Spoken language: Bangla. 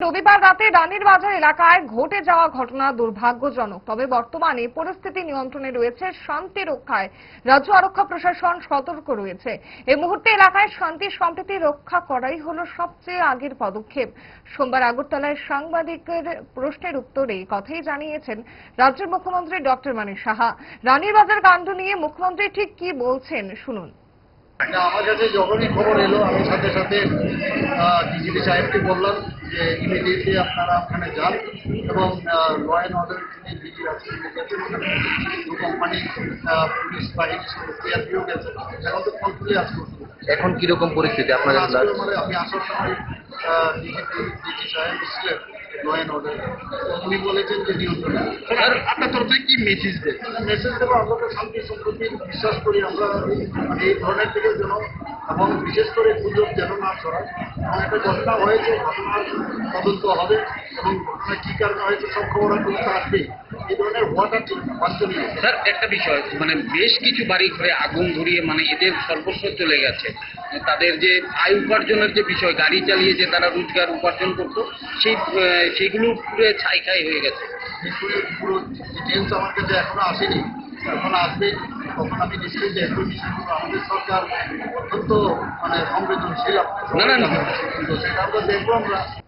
রবিবার রাতে রানীর বাজার এলাকায় ঘটে যাওয়া ঘটনা দুর্ভাগ্যজনক। তবে বর্তমানে পরিস্থিতি নিয়ন্ত্রণে রয়েছে, শান্তি রক্ষায় রাজ্য আরক্ষা প্রশাসন সতর্ক রয়েছে। এ মুহূর্তে এলাকায় শান্তি সম্প্রীতি রক্ষা করাই হলো সবচেয়ে আগের পদক্ষেপ। সোমবার আগরতলায় সাংবাদিকের প্রশ্নের উত্তরে কথাই জানিয়েছেন রাজ্যের মুখ্যমন্ত্রী ডক্টর মানিক সাহা। রানীর বাজার কাণ্ড নিয়ে মুখ্যমন্ত্রী ঠিক কি বলছেন, শুনুন। না, আমার কাছে যখনই খবর এলো আমি সাথে সাথে ডিজিপি সাহেবকে বললাম যে ইমিডিয়েটলি আপনারা ওখানে যান এবং ল অ্যান্ড অর্ডার যিনি ডিজি আছেন দু কোম্পানি পুলিশ বাহিনী সিআরপিও গেছে। এখন তো কন্ট্রোলে আসবে এখন কীরকম পরিস্থিতি আপনাদের মানে আমি আসার সময় ডিজিপি ডিজি সাহেব ছিলেন ল অ্যান্ড অর্ডার উনি বলেছেন যে নিয়ন্ত্রণে আপনার তরফ থেকে কি মেসেজ দেন মেসেজ দেবো আমরা শান্তি সম্প্রতি বিশ্বাস করি আমরা এই- ধরনের থেকে যেন এবং বিশেষ করে গুজব যেন না ছড়ায়। এবং একটা ঘটনা হয়েছে ঘটনার তদন্ত হবে এবং ঘটনা কী কারণে হয়েছে সব খবর আসবে এই ধরনের হওয়াটা ঠিক স্যার একটা বিষয় মানে বেশ কিছু বাড়ি ঘরে আগুন ধরিয়ে মানে এদের সর্বস্ব চলে গেছে। তাদের যে আয় উপার্জনের যে বিষয় গাড়ি চালিয়ে যে তারা রোজগার উপার্জন করতো সেই আহ, সেইগুলো পুরো ছাই খাই হয়ে গেছে। পুরো ডিটেলস আমার কাছে এখনও আসেনি। যখন আসবে তখন আমি নিশ্চয়ই যে এগুলো বিষয়গুলো আমাদের সরকার অত্যন্ত মানে সংবেদনশীল না, না, সেটা আমরা দেখব আমরা।